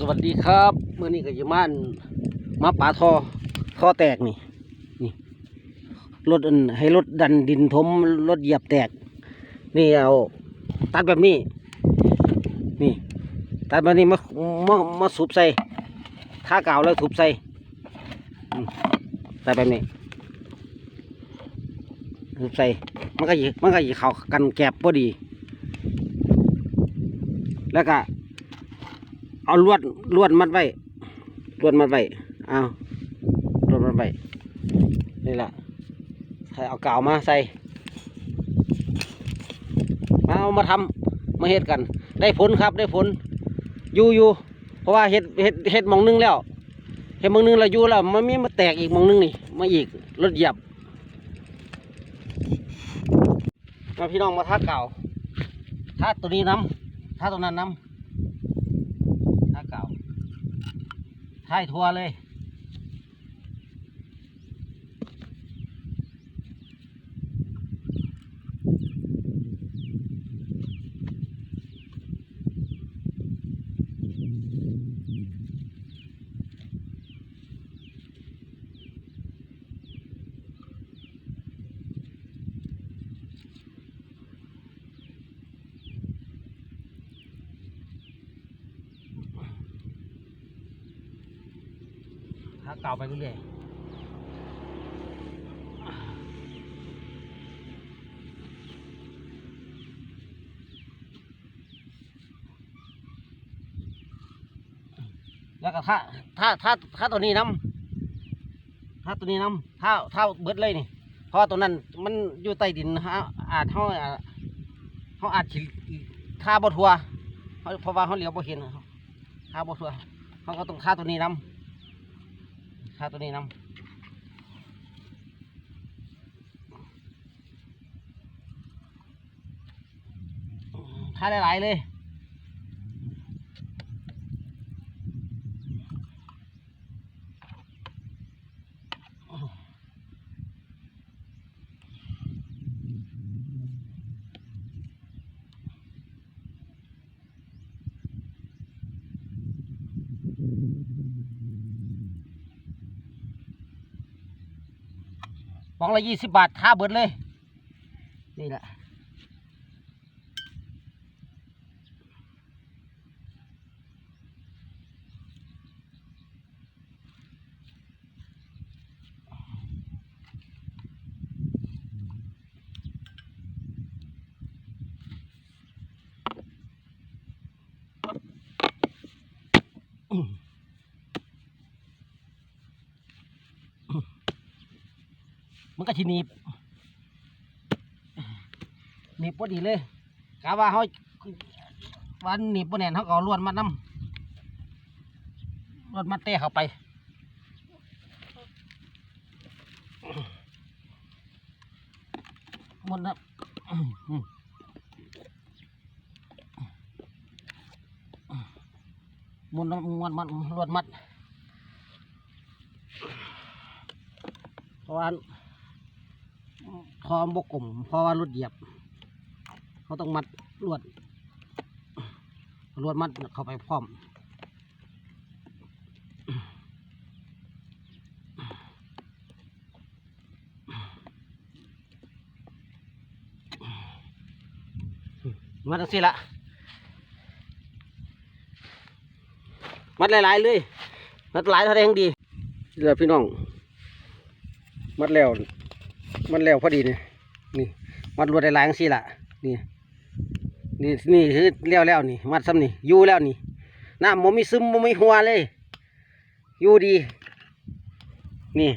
สวัสดีครับเมื่อนี้ก็จะมาอั่นมาป่าทอท่อแตกนี่นี่รถอันให้รถดันดินถมรถเหยียบแตก นี่เอาตัดแบบนี้ นี่ ตัดแบบนี้มามามาสูบใส่ท่ากาวแล้วสูบใส่อืมใส่แบบนี้สูบใส่มันก็ยมันก็หยิเขากันแกบพอดี แล้วก็ เอาลวดลวดมัดไว้ลวดมัดไว้เอาลวดมัดไว้นี่แหละใส่เอากาวมาใส่ มาเอามาทำมาเฮ็ดกัน ได้ผลครับได้ผลอยู่อยู่เพราะว่าเฮ็ดเฮ็ดเฮ็ดมองนึงแล้วเฮ็ดมองนึงแล้วอยู่แล้วมันมีมาแตกอีกมองนึงนี่มาอีกรถเหยียบมาพี่น้องมาท่าเก่าท่าตัวนี้น้ำท่าตัวนั้นน้ำ ถ้าเก่า ท้ายทัวเลย ถ้าเก่าไปเรื่อยแล้วก็ถ้าถ้าถ้าถ้าตัวนี้น้ำถ้าตัวนี้น้ำถ้าถ้าเบิดเลยนี่เพราะว่าตัวนั้นมันอยู่ใต้ดินฮะอาจเขาเขาอาจสิท่าบ่ทัวเพราะว่าเขาเหลียวบ่เห็นท่าบ่ทัวเขาก็ต้องท่าตัวนี้น้ำ ค่าตัวนี้นำค่าหลายๆเลย ฟองละยี่สิบบาทค่าเบิดเลย นี่แหละ มันก็ทีหนีบหนีบพอดีเลยกะว่าเขาวันหนีบปแน่นเขาก็เอาลวดมัดน้ำลวดมัดเตะเข้าไปหมดนะหมุนน้ำมวนมัดลวดมัดเพราะว่า คอมบกกลมเพราะว่ารถเหยียบ เขาต้องมัดลวดลวดมัดเข้าไปพร้อมมัดจังสิละมัดหลายๆเลยมัดหลายเท่าแรงดีเดี๋ยวพี่น้อง มัดแล้ว มัดแล้วพอดีเนี่ยนี่มัดรวดได้หลายจังสิละนี่นี่นี่คือเลี้ยวแล้วนี่ มัดซ้ำนี่อยู่แล้วนี่น้ำมันมีซึมมันมีหัวเลย อยู่ดี นี่